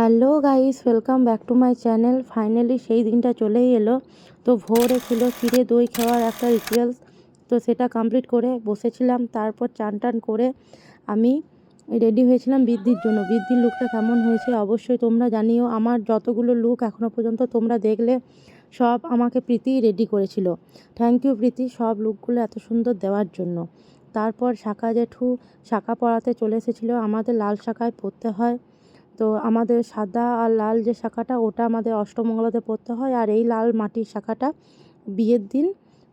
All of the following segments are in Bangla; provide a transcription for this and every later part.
Hello guys welcome back to my channel finally সেই দিনটা চলেই এলো। তো ভোরে ছিল চিড়ে দই খাওয়ার একটা রিচুয়ালস তো সেটা কমপ্লিট করে বসেছিলাম, তারপর চান টান করে আমি রেডি হয়েছিলাম বৃদ্ধির জন্য। বৃদ্ধির লুকটা কেমন হয়েছে অবশ্যই তোমরা জানিও। আমার যতগুলো লুক এখনও পর্যন্ত তোমরা দেখলে, সব আমাকে প্রীতি রেডি করেছিল। থ্যাংক ইউ প্রীতি, সব লুকগুলো এত সুন্দর দেওয়ার জন্য। তারপর শাখা জেঠু শাখা পরাতে চলে এসেছিল। আমাদের লাল শাখায় পরতে হয়। তো আমাদের সাদা আর লাল যে শাখাটা, ওটা আমাদের অষ্টমঙ্গলাতে পরতে হয় আর এই লাল মাটির শাখাটা বিয়ের দিন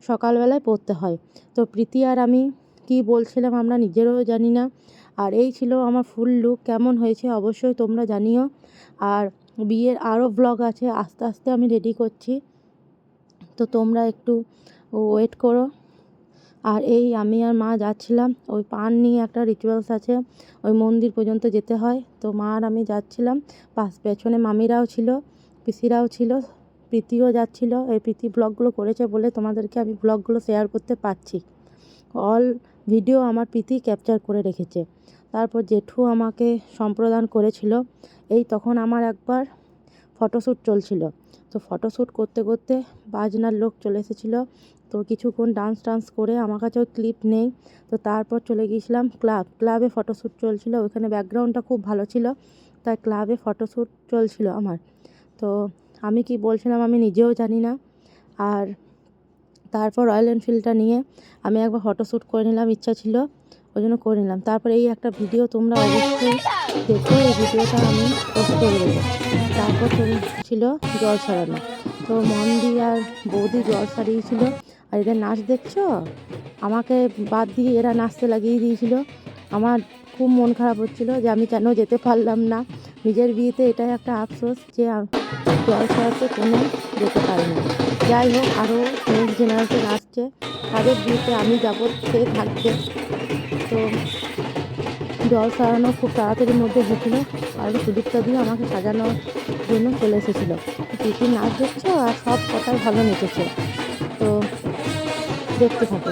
সকালবেলায় পরতে হয়। তো প্রীতি আর আমি কি বলছিলাম আমরা নিজেরও জানি না। আর এই ছিল আমার ফুল লুক, কেমন হয়েছে অবশ্যই তোমরা জানিও। আর বিয়ের আরও ব্লগ আছে, আস্তে আস্তে আমি রেডি করছি। তো তোমরা একটু ওয়েট করো। আর এই আমি আর মা যাচ্ছিলাম, ওই পান নিয়ে একটা রিচুয়ালস আছে, ওই মন্দির পর্যন্ত যেতে হয়। তো মা আর আমি যাচ্ছিলাম পাশ পেছনে মামিরাও ছিল, পিসিরাও ছিল, প্রীতিও যাচ্ছিল। এই প্রীতি ব্লগগুলো করেছে বলে তোমাদেরকে আমি ব্লগগুলো শেয়ার করতে পারছি। অল ভিডিও আমার প্রীতি ক্যাপচার করে রেখেছে। তারপর জেঠু আমাকে সম্প্রদান করেছিল। এই তখন আমার একবার ফটোশ্যুট চলছিল। তো ফটোশ্যুট করতে করতে বাজনার লোক চলে এসেছিল। তো কিছুক্ষণ ডান্স টান্স করে আমার কাছেও ক্লিপ নেই। তো তারপর চলে গিয়েছিলাম ক্লাব ক্লাবে ফটোশ্যুট চলছিল। ওখানে ব্যাকগ্রাউন্ডটা খুব ভালো ছিল। তাই ক্লাবে ফটোশ্যুট চলছিল আমার। তো আমি কি বলছিলাম আমি নিজেও জানি না। আর তারপর রয়্যাল এনফিল্ডটা নিয়ে আমি একবার ফটোশ্যুট করে নিলাম। ইচ্ছা ছিল ওই জন্য করে নিলাম। তারপর এই একটা ভিডিও তোমরা অবশ্যই দেখে, এই ভিডিওটা আমি পোস্ট করে দেবো। তারপর ছিল জল ছড়ানো। তো মন্দি আর বৌদি জল ছাড়িয়েছিল। আর এদের নাচ দেখছ? আমাকে বাদ দিয়ে এরা নাচতে লাগিয়ে দিয়েছিল। আমার খুব মন খারাপ হচ্ছিল যে আমি কেন যেতে পারলাম না। নিজের বিয়েতে এটাই একটা আফসোস যে জল ছড়াতে কোনো যেতে পারিনি যাই হোক আরও নেক্সট জেনারেশন আসছে। তাদের বিয়েতে আমি যাব, সে থাকবে। তো জল সারানো খুব তাড়াতাড়ির মধ্যে হয়েছিলো আর সুদীপটা দিয়ে আমাকে সাজানোর জন্য চলে এসেছিল। পিসির নাচ দেখছ? আর সব কথাই ভালো নেচেছে। তো দেখতে থাকো।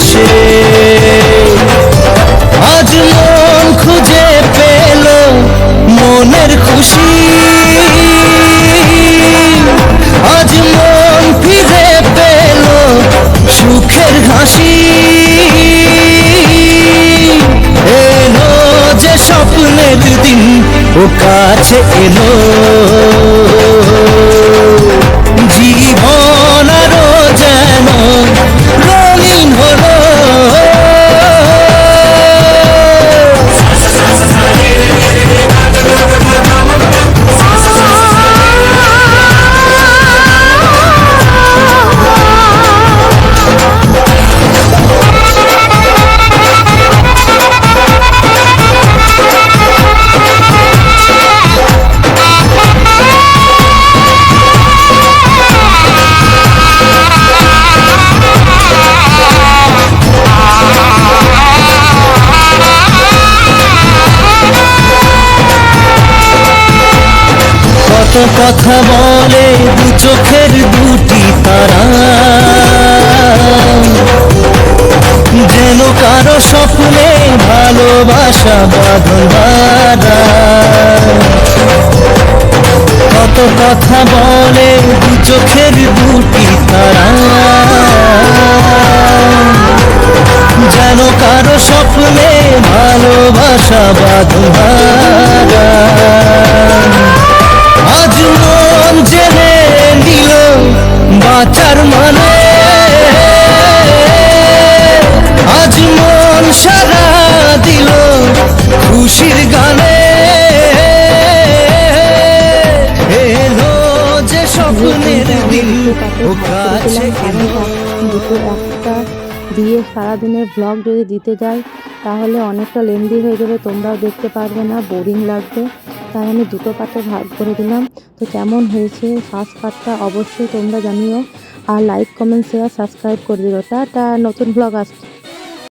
কাছে এলো। কথা বলে দু চোখের দুটি তারা। যেন কারও স্বপ্নে ভালোবাসা বাঁধা। কত কথা বলে দু চোখের দুটি তারা। যেন কারও স্বপ্নে ভালোবাসা বাঁধা। মন জেনে নিল বাঁচার মানে। আজ মন সারা দিল খুশির গানে। এলো যে স্বপ্নের দিন দিয়ে সারাদিনের ব্লগ যদি দিতে যাই, তাহলে অনেকটা লেন্দি হয়ে যাবে, তোমরাও দেখতে পারবে না বোরিং লাগবে। তাই আমি দুটো পার্টে ভাগ করে দিলাম। তো কেমন হয়েছে? ফার্স্ট পার্টটা অবশ্যই তোমরা জানিও। আর লাইক কমেন্ট শেয়ার সাবস্ক্রাইব করে দিও। টাটা, নতুন ব্লগ আসছে।